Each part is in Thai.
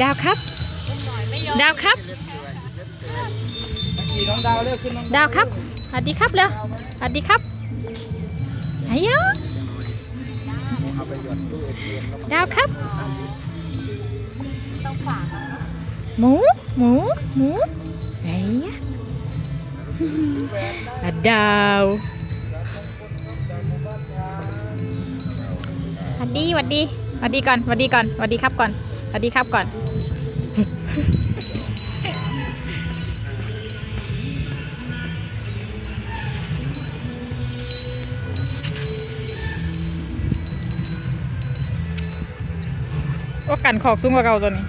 ดาวครับ ดาวครับขี่น้องดาวเร็วขึ้นน้องดาวครับสวัสดีครับเร็วสวัสดีครับไอ้ยะเอาไปหยอดตู้เอทีเอ็มแล้วดาวครับ ต้องฝากหมู หมู หมูไอ้ยะอะดาวสวัสดีสวัสดีสวัสดีก่อนสวัสดีก่อนสวัสดีครับก่อน สวัสดีครับก่อน ก็กันขอกซุ้มกว่าเก่าตัวนี้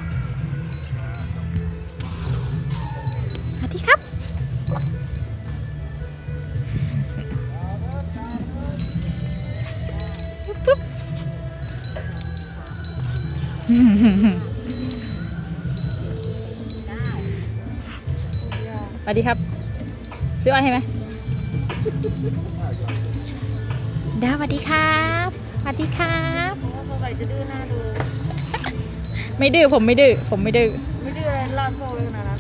สวัสดีครับ ซื้ออ้อยให้ไหมดาวสวัสดีครับสวัสดีครับเพราะว่าใส่จะดื้อหน้าดู ไม่ดื้อผมไม่ดื้อผมไม่ดื้อไม่ดื้อเลยรอดโซ่เลยนะนะ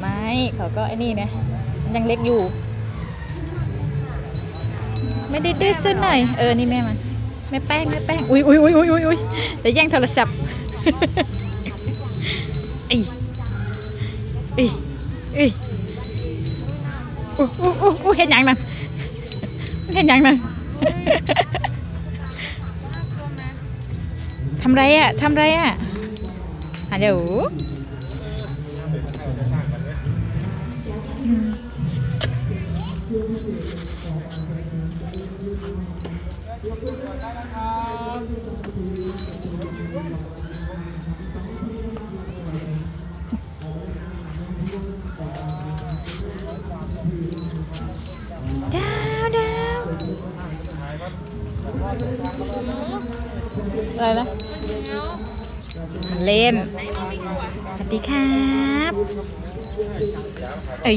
ไม่เขาก็ไอ้นี่นะยังเล็กอยู่ ไม่ได้ดื้อซะหน่อยเออนี่แม่มันแม่แป้งแม่แป้งอุ้ยอุ้ยอุ้ยอุ้ยอุ้ยอุ้ยจะแย่งโทรศัพท์อีอีอี อู้อู้อู้อู้เห็นยังนั่นเห็นยังนั่นทำไรอะทำไรอะฮัลโหลอืมดาวดาว อะไรนะ เล่นสวัสดีครับเอ้ย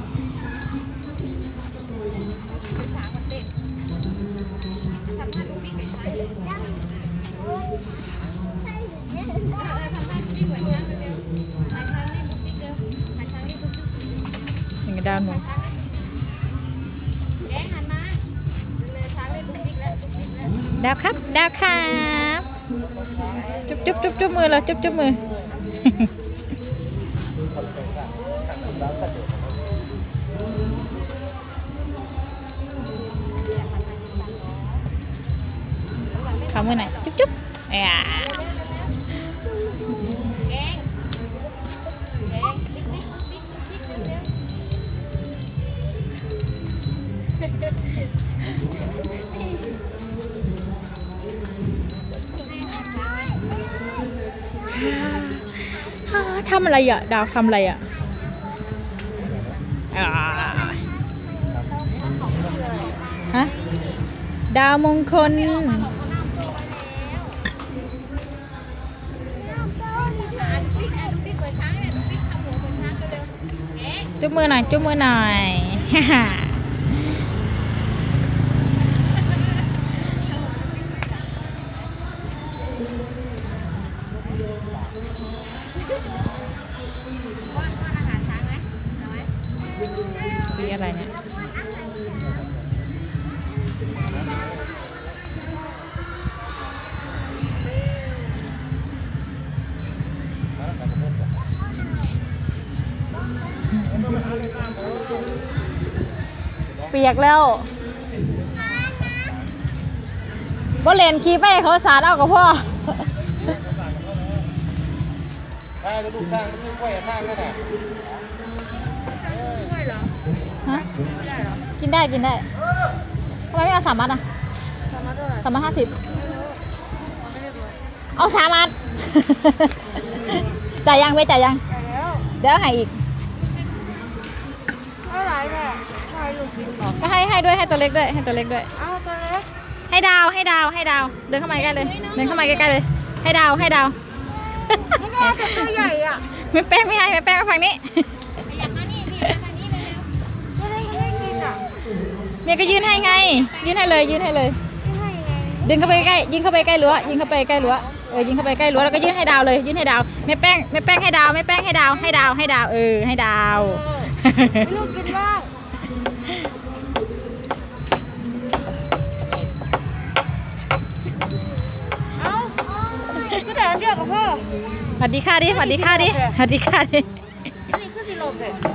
านหนูดาวครับ ดาวครับจุ๊บจุ๊บจุ๊บจุ๊บมือเราจุ๊บจุ๊บมือขอมือหน่อยจุ๊บจุ๊บเอ้ยฮ่า ทำอะไรอะ ดาวทำอะไรอะอ่าฮะ ดาวมงคล จุ๊บมือหน่อย จุ๊บมือหน่อย ฮ่าฮ่าปีอะไรเนี่ยเปียกแล้วบ่เล่นขี่ไปเขาสาดเอากับพ่อ ถ้าลูกสร้างลูกกล้วยสร้างก็ได้ช่วยเหรอฮะไม่ได้เหรอกินได้กินได้ทำไมไม่เอาสามมัดอะสามารถเท่าไหร่สามมัดห้าสิบไม่รู้ไม่ได้บอกเอาสามมัด จ่ายยังเว้ยจ่ายยัง ไปแล้วเดี๋ยวให้อีกเท่าไหร่แม่ใช่ลูกกินก่อนก็ให้ให้ด้วยให้ตัวเล็กด้วยให้ตัวเล็กด้วย เอาตัวเล็กให้ดาวให้ดาวให้ดาว เดินเข้ามาใกล้เลย เดินเข้ามาใกล้ๆเลย ให้ดาวให้ดาว ไม่แม่แต่ตัวใหญ่อะไม่แป้งไม่ให้ไม่แป้งมาฝั่งนี้ไม่ได้ไม่ได้กินอะเมียก็ยื่นให้ไง ยื่นให้เลยยื่นให้เลย ไม่ให้ยังไงดึงเข้าไปใกล้ยิงเข้าไปใกล้รั้วยิงเข้าไปใกล้รั้วเออยิงเข้าไปใกล้รั้วแล้วก็ยื่นให้ดาวเลยยื่นให้ดาวไม่แป้งไม่แป้งให้ดาวไม่แป้งให้ดาวให้ดาวให้ดาวเออให้ดาวเออให้ลูกกินบ้าง สวัสดีค่ะดิสวัสดีค่ะดิสวัสดีค่ะดิ นี่คือสิโลเลย